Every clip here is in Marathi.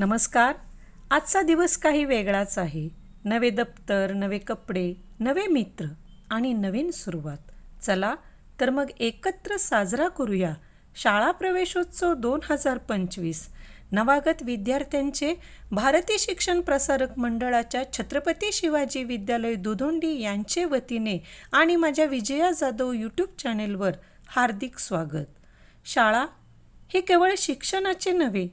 नमस्कार. आजचा दिवस काही वेगळाच आहे. नवे दप्तर नवे कपडे नवे मित्र आणि नवीन सुरुवात. चला तर मग एकत्र साजरा करूया शाळा प्रवेशोत्सव दोन हजार पंचवीस. नवागत विद्यार्थ्यांचे भारतीय शिक्षण प्रसारक मंडळाच्या छत्रपती शिवाजी विद्यालय दुधोंडी यांचे वतीने आणि माझ्या विजया जाधव यूट्यूब चॅनेलवर हार्दिक स्वागत. शाळा हे केवळ शिक्षणाचे नव्हे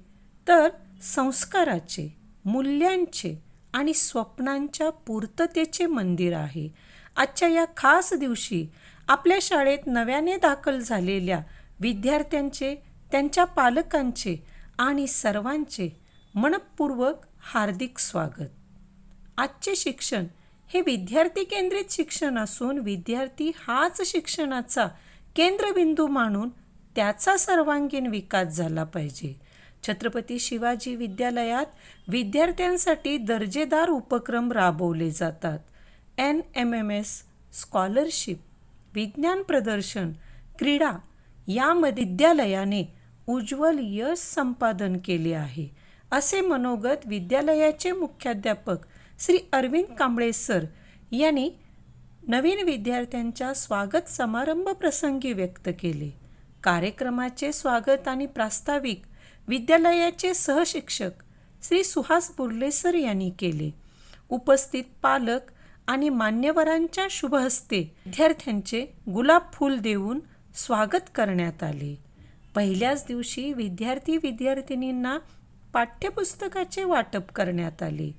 तर संस्काराचे मूल्यांचे आणि स्वप्नांच्या पूर्ततेचे मंदिर आहे. आजच्या या खास दिवशी आपल्या शाळेत नव्याने दाखल झालेल्या विद्यार्थ्यांचे त्यांच्या पालकांचे आणि सर्वांचे मनपूर्वक हार्दिक स्वागत. आजचे शिक्षण हे विद्यार्थी केंद्रित शिक्षण असून विद्यार्थी हाच शिक्षणाचा केंद्रबिंदू मानून त्याचा सर्वांगीण विकास झाला पाहिजे. छत्रपती शिवाजी विद्यालयात विद्यार्थ्यांसाठी दर्जेदार उपक्रम राबवले जातात. N M M S scholarship विज्ञान प्रदर्शन क्रीडा यामध्ये विद्यालयाने उज्ज्वल यश संपादन केले आहे. असे मनोगत विद्यालयाचे मुख्याध्यापक श्री अरविंद कांबळे सर यांनी नवीन विद्यार्थ्यांच्या स्वागत समारंभ प्रसंगी व्यक्त केले. कार्यक्रमाचे स्वागत आणि प्रास्ताविक विद्यालयाचे सहशिक्षक श्री सुहास बुर्ले सर यांनी केले. उपस्थित पालक आणि मान्यवरांच्या शुभहस्ते विद्यार्थ्यांचे गुलाब फूल देऊन स्वागत करण्यात आले. पहिल्याच दिवशी विद्यार्थी विद्यार्थिनींना पाठ्यपुस्तकाचे वाटप करण्यात आले.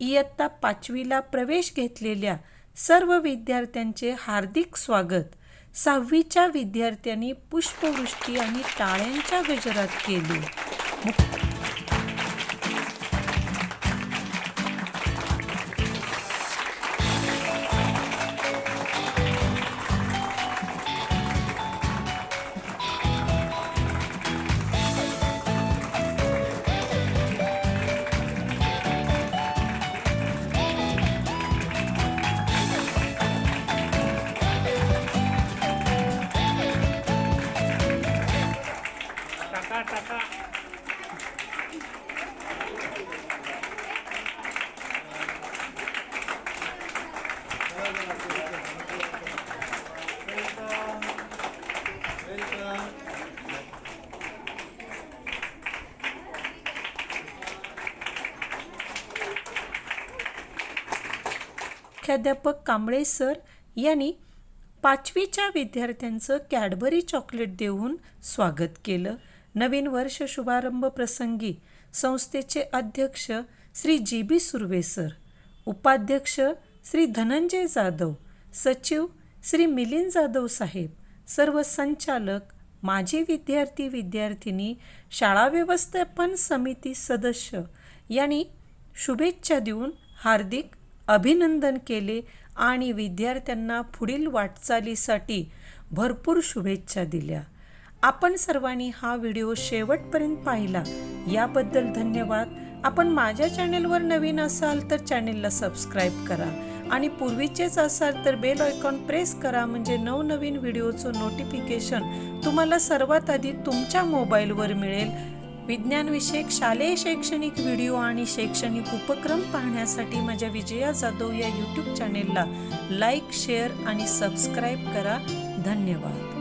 इयत्ता पाचवीला प्रवेश घेतलेल्या सर्व विद्यार्थ्यांचे हार्दिक स्वागत सहावीच्या विद्यार्थ्यांनी पुष्पवृष्टी आणि टाळ्यांच्या गजरात केली. मुख्याध्यापक कांबळे सर यांनी पाचवीच्या विद्यार्थ्यांचं कॅडबरी चॉकलेट देऊन स्वागत केलं. नवीन वर्ष शुभारंभ प्रसंगी संस्थेचे अध्यक्ष Shri G B Surve sir उपाध्यक्ष श्री धनंजय जाधव सचिव श्री मिलिंद जाधव साहेब सर्व संचालक माजी विद्यार्थी विद्यार्थिनी शाळा व्यवस्थापन समिती सदस्य यांनी शुभेच्छा देऊन हार्दिक अभिनंदन केले आणि विद्यार्थ्यांना पुढील वाटचालीसाठी भरपूर शुभेच्छा दिल्या. आपण सर्वांनी हा व्हिडिओ शेवटपर्यंत पाहिला. याबद्दल धन्यवाद. आपण माझ्या चॅनेलवर नवीन असाल तर चॅनेलला सबस्क्राईब करा आणि पूर्वीचेच असाल तर बेल आयकॉन प्रेस करा म्हणजे नवनवीन व्हिडिओचं नोटिफिकेशन तुम्हाला सर्वात आधी तुमच्या मोबाईलवर मिळेल. विज्ञानविषयक शालेय शैक्षणिक व्हिडिओ आणि शैक्षणिक उपक्रम पाहण्यासाठी माझ्या विजया जाधव या यूट्यूब चॅनेलला लाईक शेअर आणि सबस्क्राईब करा. धन्यवाद.